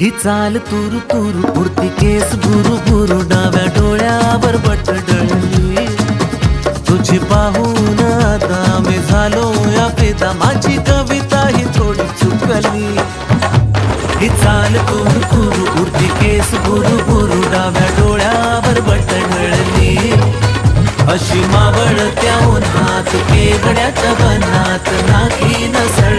ही चाल तुरु तुरु उडती केस गुरु बुरु डाव्या डोळ्यावर बट डळली तुझी पाहून आता मी झालो या पेदा माझी कविता ही थोडी चुकली. ही चाल तुरु तुरु उडती केस गुरु बुरु डाव्या डोळ्यावर बट डळली अशी मावळ त्या उन्हात केगड्याच्या बनात नाकी नसळ